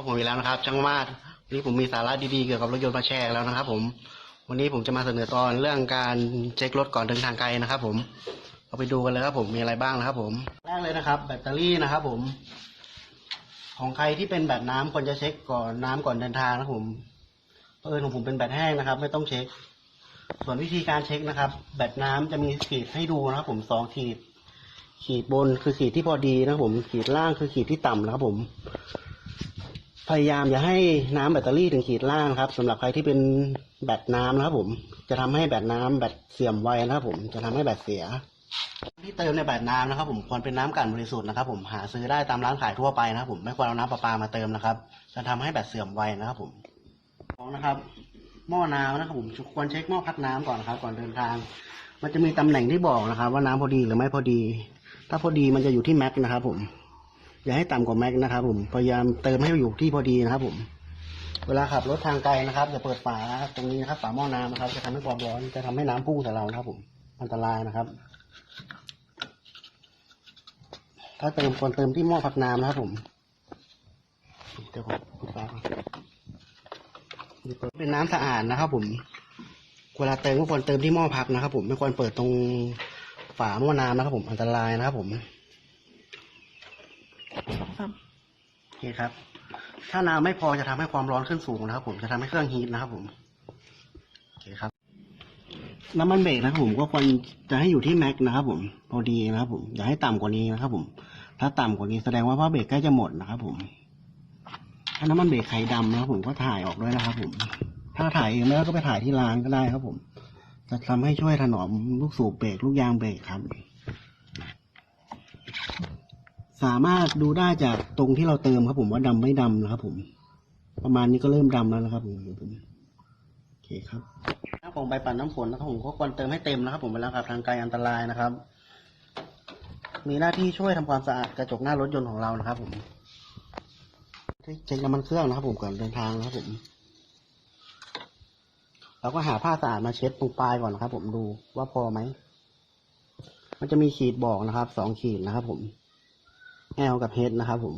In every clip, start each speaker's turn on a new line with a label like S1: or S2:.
S1: กับผมอีกแล้วนะครับช่างมาศวันนี้ผมมีสาระดีๆเกี่ยวกับรถยนต์มาแชร์แล้วนะครับ ผม วันนี้ผมจะมาเสนอตอนเรื่องการเช็ครถก่อนเดินทางไกลนะครับ ผมเราไปดูกันเลยครับ ผมมีอะไรบ้างนะครับ ผมแรกเลยนะครับ แบตเตอรี่นะครับ ผม ของใครที่เป็นแบตน้ำควรจะเช็คก่อนน้ำก่อนเดินทางนะครับผมเออของผมเป็นแบตแห้งนะครับ ไม่ต้องเช็ค ส่วนวิธีการเช็คนะครับ แบตน้ำจะมีขีดให้ดูนะครับ ผมสองขีด ขีดบนคือขีดที่พอดีนะครับผม ขีดล่างคือขีดที่ต่ำนะครับผม พยายามอย่าให้น้ำแบตเตอรี่ถึงขีดล่างครับสำหรับใครที่เป็นแบตน้ำนะครับผมจะทำให้แบตน้ำแบตเสื่อมไวนะครับผมจะทำให้แบตเสีย ที่เติมในแบตน้ำนะครับ ผมควรเป็นน้ำกลั่นบริสุทธิ์นะครับ ผมหาซื้อได้ตามร้านขายทั่วไปนะครับ ผมไม่ควรเอาน้ำประปามาเติมนะครับ จะทำให้แบตเสื่อมไวนะครับ ผมสองนะครับ หม้อน้ำนะครับ ผมควรเช็คหม้อพักน้ำก่อนนะครับ ก่อนเดินทาง มันจะมีตำแหน่งที่บอกนะครับ ว่าน้ำพอดีหรือไม่พอดี ถ้าพอดีมันจะอยู่ที่แม็กนะครับ ผม อย่าให้ต่ำกว่าแม็กนะครับผมพยายามเติมให้อยู่ที่พอดีนะครับ ผม เวลาขับรถทางไกลนะครับอย่าเปิดฝาตรงนี้นะครับฝาหม้อน้ำนะครับ จะทำให้ความร้อนจะทำให้น้ำพุ่งใส่เรานะครับ ผมอันตรายนะครับ ถ้าเติมควรเติมที่หม้อพักน้ำนะครับ ผมเดี๋ยวผมปิดฝาเป็นน้ำสะอาดนะครับ ผมเวลาเติมก็ควรเติมที่หม้อพักนะครับ ผมไม่ควรเปิดตรงฝาหม้อน้ำนะครับ ผมอันตรายนะครับ ผม โอเคครับ ถ้าน้ำไม่พอจะทำให้ความร้อนขึ้นสูงนะครับ ผมจะทำให้เครื่องฮีทนะครับ ผมโอเคครับ น้ำมันเบรกนะครับผมก็ควรจะให้อยู่ที่แม็กนะครับ ผมพอดีนะครับ ผมอย่าให้ต่ำกว่านี้นะครับ ผม ถ้าต่ำกว่านี้แสดงว่าผ้าเบรกใกล้จะหมดนะครับ ผมถ้าน้ำมันเบรกไขดำนะครับผมก็ถ่ายออกด้วยนะครับ ผม ถ้าถ่ายเองไม่ได้ก็ไปถ่ายที่ร้านก็ได้ครับ ผม จะทำให้ช่วยถนอมลูกสูบเบรกลูกยางเบรกครับ สามารถดูได้จากตรงที่เราเติมครับผมว่าดำไม่ดำนะครับ ผม ประมาณนี้ก็เริ่มดำแล้วนะครับผมโอเคครับน้ำของใบปั่นน้ำฝนนะครับผมก็ควรเติมให้เต็มนะครับ ผมเวลาขับทางไกลอันตรายนะครับ มีหน้าที่ช่วยทำความสะอาดกระจกหน้ารถยนต์ของเรานะครับ ผมเช็คน้ำมันเครื่องนะครับ ผมก่อนเดินทางนะครับผมเราก็หาผ้าสะอาดมาเช็ดตรงปลายก่อนนะครับ ผมดูว่าพอไหม มันจะมีขีดบอกนะครับสองขีดนะครับ ผม L กับ H นะครับผม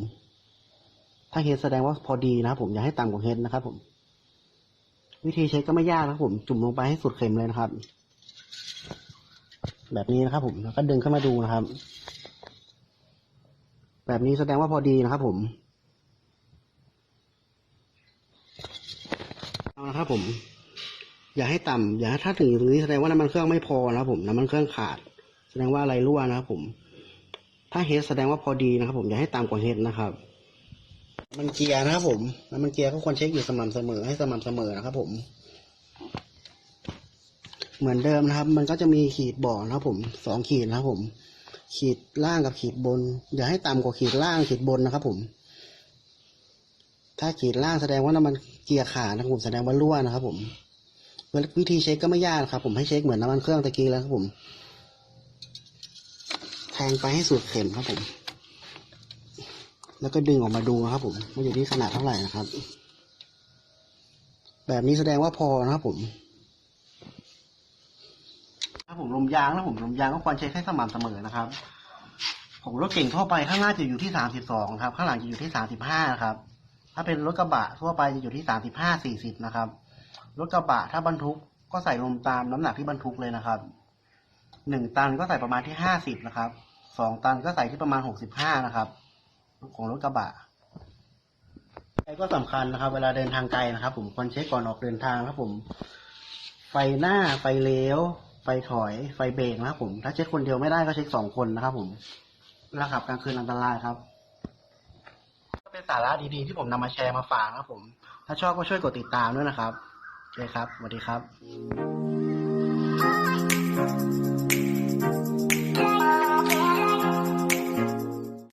S1: ถ้า H แสดงว่าพอดีนะครับผมอย่าให้ต่ำกว่า H นะครับผม วิธีเช็คก็ไม่ยากนะครับผม จุ่มลงไปให้สุดเข็มเลยนะครับ แบบนี้นะครับผมแล้วก็ดึงขึ้นมาดูนะครับ แบบนี้แสดงว่าพอดีนะครับผมเอานะครับผม อย่าให้ต่ำอย่าถ้าถึงตรงนี้แสดงว่าน้ำมันเครื่องไม่พอนะครับผมน้ำมันเครื่องขาด แสดงว่าอะไรรั่วนะครับผม ถ้าเฮดแสดงว่าพอดีนะครับ ผมอย่าให้ต่ำกว่าเฮดนะครับมันเกียร์นะครับผมแล้วมันเกียร์ก็ควรเช็คอยู่สม่ำเสมอให้สม่ำเสมอนะครับ ผม เหมือนเดิมนะครับ มันก็จะมีขีดบ่อนะครับ ผมสองขีดนะครับ ผม ขีดล่างกับขีดบน อย่าให้ต่ำกว่าขีดล่างขีดบนนะครับ ผม ถ้าขีดล่างแสดงว่าน้ำมันเกียร์ขาดนะครับผมแสดงว่ารั่วนะครับ ผมวิธีเช็คก็ไม่ยากครับ ผมให้เช็คเหมือนน้ำมันเครื่องตะกี้แล้วครับผม งไปให้สุดเข็มครับผม แล้วก็ดึงออกมาดูนะครับผมว่าอยู่ที่ขนาดเท่าไหร่นะครับ แบบนี้แสดงว่าพอนะครับผมถ้าผมลมยางแล้วผมลมยางก็ควรเช็คให้สม่ำเสมอนะครับ ผมรถเก่งทั่วไปข้างหน้าจะอยู่ที่สามสิบสองครับ ข้างหลังจะอยู่ที่สามสิบห้าครับ ถ้าเป็นรถกระบะทั่วไปจะอยู่ที่สามสิบห้าสี่สิบนะครับ รถกระบะถ้าบรรทุกก็ใส่ลมตามน้ำหนักที่บรรทุกเลยนะครับหนึ่งตันก็ใส่ประมาณที่ห้าสิบนะครับ สองตันก็ใส่ที่ประมาณหกสิบห้านะครับ ของรถกระบะไอ้ก็สำคัญนะครับ เวลาเดินทางไกลนะครับ ผมควรเช็คก่อนออกเดินทางนะครับ ผม ไฟหน้าไฟเลี้ยว ไฟถอย ไฟเบรกนะครับ ผม ถ้าเช็คคนเดียวไม่ได้ก็เช็คสองคนนะครับ ผมเวลาขับกลางคืนอันตรายครับก็เป็นสาระดีๆที่ผมนำมาแชร์มาฝากนะครับ ผม ถ้าชอบก็ช่วยกดติดตามด้วยนะครับโอเคครับสวัสดีครับ